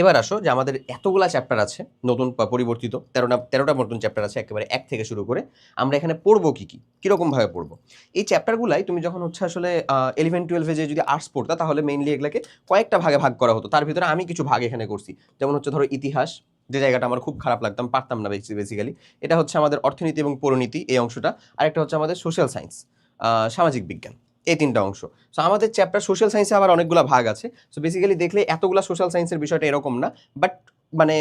এবার আসো যে আমাদের এতগুলা চ্যাপ্টার আছে, নতুন পরিবর্তিত তেরোটা তেরোটা নতুন চ্যাপ্টার আছে, একেবারে এক থেকে শুরু করে আমরা এখানে পড়ব কী কী কীরকমভাবে পড়ব। এই চ্যাপ্টারগুলাই তুমি যখন হচ্ছে আসলে ইলেভেন টুয়েলভে যে যদি আর্টস পড়তা, তাহলে মেইনলি এগুলাকে কয়েকটা ভাগে ভাগ করা হতো। তার ভিতরে আমি কিছু ভাগ এখানে করছি। যেমন হচ্ছে ধরো ইতিহাস, যে জায়গাটা আমার খুব খারাপ লাগতাম পারতাম না বেসিক্যালি এটা হচ্ছে আমাদের অর্থনীতি এবং পরিণীতি এই অংশটা। আরেকটা হচ্ছে আমাদের সোশ্যাল সায়েন্স সামাজিক বিজ্ঞান। এই তিনটা অংশ। সো আমাদের চ্যাপ্টার সোশ্যাল সায়েন্সে আবার অনেকগুলো ভাগ আছে। সো বেসিক্যালি দেখলে এতগুলো সোশ্যাল সায়েন্সের বিষয়টা এরকম না বাট মানে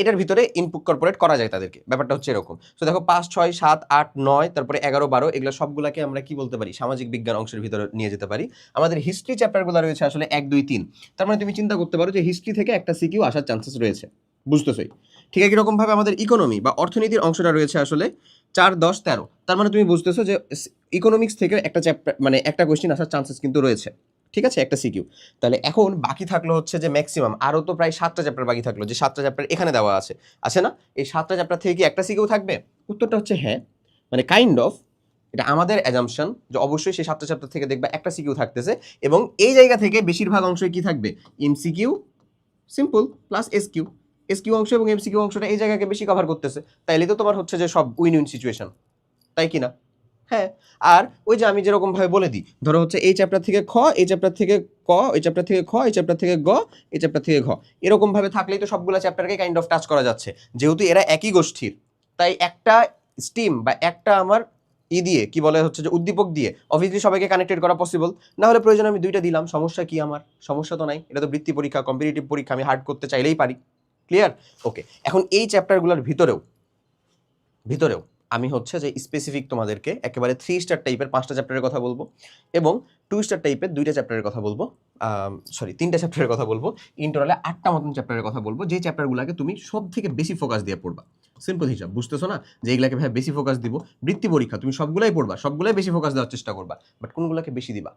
এটার ভিতরে ইনপুট কর্পোরেট করা যায় তাদেরকে। ব্যাপারটা হচ্ছে এরকম। সো দেখো পাঁচ, ছয়, সাত, আট, নয়, তারপরে এগারো, বারো, এগুলো সবগুলোকে আমরা কি বলতে পারি? সামাজিক বিজ্ঞান অংশের ভিতরে নিয়ে যেতে পারি। আমাদের হিস্ট্রি চ্যাপ্টারগুলো রয়েছে আসলে এক, দুই, তিন। তার মানে তুমি চিন্তা করতে পারো যে হিস্ট্রি থেকে একটা সিকিউ আসার চান্সেস রয়েছে। বুঝতেছই? ঠিক একই রকমভাবে আমাদের ইকোনমি বা অর্থনীতির অংশটা রয়েছে আসলে চার দশ তেরো। তার মানে তুমি বুঝতেছো যে ইকোনমিক্স থেকে একটা চ্যাপ্টার মানে একটা কোয়েশ্চেন আসার চান্সেস কিন্তু রয়েছে। ঠিক আছে? একটা সিকিউ তাহলে এখন বাকি থাকল হচ্ছে যে ম্যাক্সিমাম আরও তো প্রায় সাতটা চ্যাপ্টার বাকি থাকল, যে সাতটা চ্যাপ্টার এখানে দেওয়া আছে। আছে না? এই সাতটা চ্যাপ্টার থেকে কি একটা সিকিউ থাকবে? উত্তরটা হচ্ছে হ্যাঁ। মানে কাইন্ড অফ এটা আমাদের অ্যাজামশন যে অবশ্যই সেই সাতটা চ্যাপ্টার থেকে দেখবা একটা সিকিউ থাকতেছে এবং এই জায়গা থেকে বেশিরভাগ অংশই কি থাকবে? MCQ simple plus S Q S Q অংশ এবং এমসিকিউ অংশটা এই জায়গাকে বেশি কভার করতেছে। তাইলে তো তোমার হচ্ছে যে সব উইন উইন সিচুয়েশন তাই কি না হ্যাঁ। আর ওই যে আমি যেরকম ভাবে বলে দিই, ধরো হচ্ছে এই চ্যাপ্টার থেকে খ, এই চ্যাপ্টার থেকে ক, এই চ্যাপ্টার থেকে খ, এই চ্যাপ্টার থেকে গ, এই চ্যাপ্টার থেকে ঘ। এরকম ভাবে থাকলেই তো সবগুলো চ্যাপ্টারকে কাইন্ড অফ টাচ করা যাচ্ছে। যেহেতু এরা একই গোষ্ঠীর, তাই একটা স্টিম বা একটা আমার ই দিয়ে, কি বলে হচ্ছে যে উদ্দীপক দিয়ে অবভিয়াসলি সবাইকে কানেক্টেড করা পসিবল না হলে প্রয়োজন আমি দুইটা দিলাম, সমস্যা কি আমার? সমস্যা তো নাই। এটা তো বৃত্তি পরীক্ষা কম্পিটিটিভ পরীক্ষা, আমি হার্ড করতে চাইলেই পারি। ক্লিয়ার ওকে এখন এই চ্যাপ্টারগুলোর ভিতরেও ভিতরেও আমি হচ্ছে যে স্পেসিফিক তোমাদেরকে একেবারে থ্রি স্টার টাইপের পাঁচটা চ্যাপ্টারের কথা বলব এবং টু স্টার টাইপের দুইটা চ্যাপ্টারের কথা বলব সরি তিনটা চ্যাপ্টারের কথা বলব। ইন্টারনালে আটটা মতন চ্যাপ্টারের কথা বলব। যে চ্যাপ্টারগুলোকে তুমি সব থেকে বেশি ফোকাস দিয়ে পড়বা। সিম্পল হিসাব, বুঝতেছো না? যে এগুলাকে ভাই বেশি ফোকাস দিব, বৃত্তি পরীক্ষা, তুমি সবগুলাই পড়বা, সবগুলাই বেশি ফোকাস দেওয়ার চেষ্টা করবা বাট কোনগুলোকে বেশি দিবা?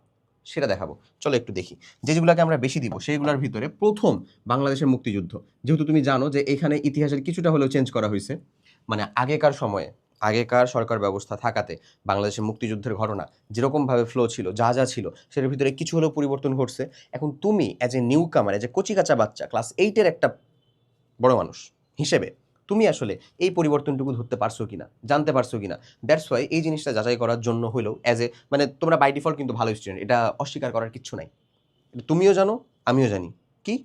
সেটা দেখাবো। চলো একটু দেখি। যেগুলোকে আমরা বেশি দিব, সেইগুলোর ভিতরে প্রথম বাংলাদেশের মুক্তিযুদ্ধ। যেহেতু তুমি জানো যে এখানে ইতিহাসের কিছুটা হলেও চেঞ্জ করা হয়েছে মানে আগেকার সময়ে, আগেকার সরকার ব্যবস্থা থাকাতে বাংলাদেশের মুক্তিযুদ্ধের ঘটনা যেরকমভাবে ফ্লো ছিল, যা যা ছিল, সেটার ভিতরে কিছু হলেও পরিবর্তন ঘটছে। এখন তুমি as a newcomer as a কচিকাচা বাচ্চা ক্লাস এইটের একটা বড় মানুষ হিসেবে তুমি আসলে এই পরিবর্তনটুকু ধরতে পারছ কিনা, জানতে পারছ কিনা? দ্যাটস ওয়াই এই জিনিসটা যাচাই করার জন্য হলেও অ্যাজ এ মানে তোমরা বাই ডিফল্ট কিন্তু ভালো স্টুডেন্ট এটা অস্বীকার করার কিচ্ছু নাই। তুমিও জানো, আমিও জানি। কি?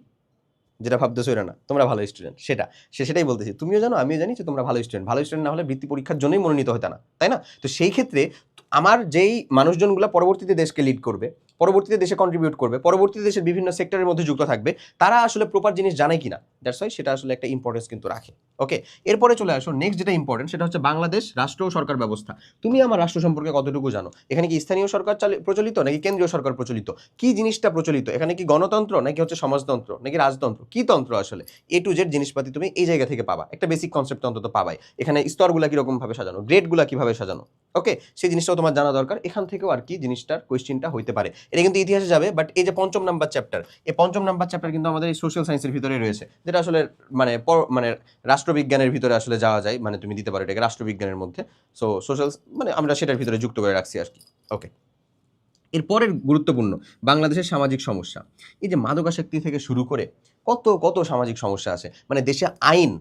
যেটা ভাবতেছো এটা না, তোমরা ভালো স্টুডেন্ট সেটা। সে সেটাই বলতেছি, তুমিও জানো, আমিও জানি যে তোমরা ভালো স্টুডেন্ট ভালো স্টুডেন্ট না হলে বৃত্তি পরীক্ষার জন্যই মনোনীত হতে না, তাই না? তো সেই ক্ষেত্রে আমার যেই মানুষজনগুলো পরবর্তীতে দেশকে লিড করবে, পরবর্তীতে দেশে কন্ট্রিবিউট করবে, পরবর্তীতে দেশের বিভিন্ন সেক্টরের মধ্যে যুক্ত থাকবে, তারা আসলে প্রপার জিনিস জানে কিনা? দ্যাটস ওয়াই সেটা আসলে একটা ইম্পর্টেন্স কিন্তু রাখে। ওকে এরপরে চলে আসো নেক্সট যেটা ইম্পর্টেন্ট সেটা হচ্ছে বাংলাদেশ রাষ্ট্র ও সরকার ব্যবস্থা। তুমি আমার রাষ্ট্র সম্পর্কে কতটুকু জানো? এখানে কি স্থানীয় সরকার প্রচলিত নাকি কেন্দ্রীয় সরকার প্রচলিত? কি জিনিসটা প্রচলিত? এখানে কি গণতন্ত্র নাকি হচ্ছে সমাজতন্ত্র নাকি রাজতন্ত্র? কি তন্ত্র আসলে? এ টু জেড জিনিসপাতি তুমি এই জায়গা থেকে পাবা। একটা বেসিক কনসেপ্ট অন্তত পাবাই। এখানে স্তরগুলা কীরকম ভাবে সাজানো? গ্রেডগুলা কীভাবে সাজানো? ওকে সেই জিনিসটাও তোমার জানা দরকার। এখান থেকেও আর কি জিনিসটার কোয়েশ্চেনটা হইতে পারে। এটা কিন্তু ইতিহাসে যাবে বাট এই যে পঞ্চম নাম্বার চ্যাপ্টার এই পঞ্চম নাম্বার চ্যাপ্টার কিন্তু আমাদের এই সোশ্যাল সায়েন্সের ভিতরে রয়েছে। যেটা আসলে মানে মানে রাষ্ট্রবিজ্ঞানের ভিতরে আসলে যাওয়া যায় মানে তুমি দিতে পারো এটাকে রাষ্ট্রবিজ্ঞানের মধ্যে। সো সোশ্যাল মানে আমরা সেটার ভিতরে যুক্ত করে রাখছি আর কি। ওকে এরপরের গুরুত্বপূর্ণ, বাংলাদেশের সামাজিক সমস্যা। এই যে মাদকাসক্তি থেকে শুরু করে কত কত সামাজিক সমস্যা আছে। মানে দেশে আইন,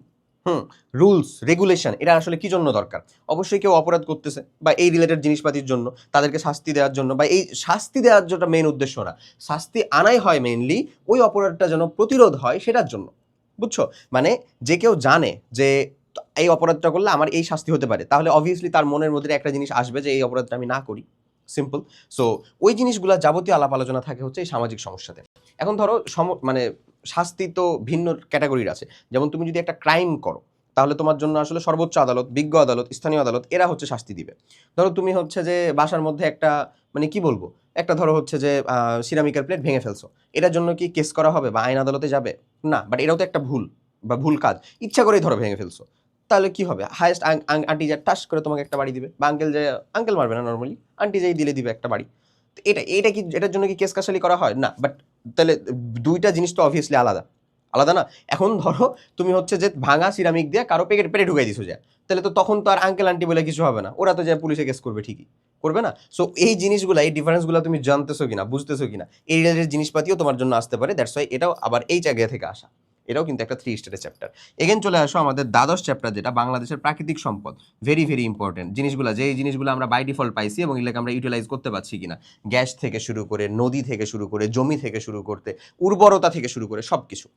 হুম রুলস রেগুলেশন এটা আসলে কি জন্য দরকার? অবশ্যই কেউ অপরাধ করতেছে বা এই রিলেটেড জিনিসপাতির জন্য, তাদেরকে শাস্তি দেওয়ার জন্য বা এই শাস্তি দেওয়ার জন্য মেন উদ্দেশ্য না শাস্তি আনাই হয় মেইনলি ওই অপরাধটা যেন প্রতিরোধ হয় সেটার জন্য। বুঝছ? মানে যে কেউ জানে যে এই অপরাধটা করলে আমার এই শাস্তি হতে পারে। তাহলে অবভিয়াসলি তার মনের মধ্যে একটা জিনিস আসবে যে এই অপরাধটা আমি না করি। সিম্পল সো ওই জিনিসগুলো যাবতীয় আলাপ আলোচনা থাকে হচ্ছে এই সামাজিক সমস্যাতে। এখন ধরো সম মানে শাস্তি তো ভিন্ন ক্যাটাগরির আছে। যেমন তুমি যদি একটা ক্রাইম করো, তাহলে তোমার জন্য আসলে সর্বোচ্চ আদালত, বিজ্ঞ আদালত, স্থানীয় আদালত, এরা হচ্ছে শাস্তি দিবে। ধরো তুমি হচ্ছে যে বাসার মধ্যে একটা মানে কি বলব? একটা ধরো হচ্ছে যে সিরামিকের প্লেট ভেঙে ফেলছো। এটার জন্য কি কেস করা হবে বা আইন আদালতে যাবে? না বাট এটাও তো একটা ভুল বা ভুল কাজ। ইচ্ছা করেই ধরো ভেঙে ফেলছো। তাহলে কি হবে? হায়েস্ট আন্টি যা টাস করে তোমাকে একটা বাড়ি দিবে, বা আঙ্কেল যে আঙ্কেল মারবে না নর্মালি আন্টি যাই দিলে দিবে একটা বাড়ি। এটা এটা কি, এটার জন্য কি কেস কাশালি করা হয়? না বাট তাহলে দুইটা জিনিস তো অবভিয়াসলি আলাদা। আলাদা না। এখন ধরো তুমি হচ্ছে যে ভাঙা সিরামিক দিয়ে কারও পেকেট পেটে ঢুকাই দিছো যা, তাহলে তো তখন তো আর আঙ্কেল আন্টি বলে কিছু হবে না। ওরা তো যায় পুলিশে কেস করবে ঠিকই। করবে না? সো এই জিনিসগুলো, এই ডিফারেন্সগুলো তুমি জানতেছো কিনা, বুঝতেছো কিনা, এই রিলেটেড জিনিসপাতিও তোমার জন্য আসতে পারে। দ্যাটস ওয়াই এটাও আবার এই জায়গা থেকে আসা। এটাও কিন্তু একটা থ্রি স্টারের চ্যাপ্টার এগেন চলে আসো আমাদের দ্বাদশ চ্যাপ্টার যেটা বাংলাদেশের প্রাকৃতিক সম্পদ। ভেরি ভেরি ইম্পর্টেন্ট জিনিসগুলো যে এই জিনিসগুলো আমরা বাই ডিফল্ট পাইছি এবং এগুলোকে আমরা ইউটিলাইজ করতে পারছি কিনা। গ্যাস থেকে শুরু করে, নদী থেকে শুরু করে, জমি থেকে শুরু করতে, উর্বরতা থেকে শুরু করে সব কিছু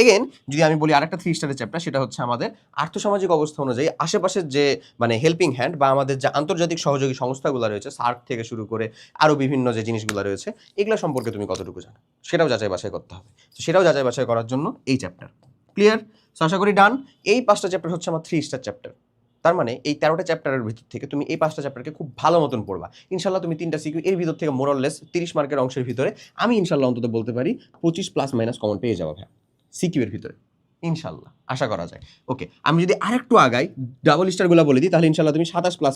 এগেন যদি আমি বলি আরেকটা থ্রি স্টারের চ্যাপ্টার সেটা হচ্ছে আমাদের আর্থসামাজিক অবস্থা অনুযায়ী আশেপাশের যে মানে হেল্পিং হ্যান্ড বা আমাদের যে আন্তর্জাতিক সহযোগী সংস্থাগুলো রয়েছে, সার্ক থেকে শুরু করে আরও বিভিন্ন যে জিনিসগুলো রয়েছে, এগুলো সম্পর্কে তুমি কতটুকু জানো? সেটাও যাচাই বাছাই করতে হবে। তো সেটাও যাচাই বাছাই করার জন্য এই চ্যাপ্টার ক্লিয়ার সো আশা করি ডান এই পাঁচটা চ্যাপ্টার হচ্ছে আমার থ্রি স্টার চ্যাপ্টার তার মানে এই তেরোটা চ্যাপ্টারের ভিতর থেকে তুমি এই পাঁচটা চ্যাপ্টারকে খুব ভালো মতন পড়বা। ইনশাল্লাহ তুমি তিনটা সিকিউ এর ভিতর থেকে মোরললেস তিরিশ মার্কের অংশের ভিতরে আমি ইনশাল্লাহ অন্তত বলতে পারি পঁচিশ প্লাস মাইনাস কমন পেয়ে যাব ভাই সিকিউ এর ভিতরে। ইনশাল্লাহ, আশা করা যায়। ওকে, আমি যদি আরেকটু আগাই ডাবল স্টারগুলো বলে দিই, তাহলে ইনশাল্লাহ তুমি সাতাশ প্লাস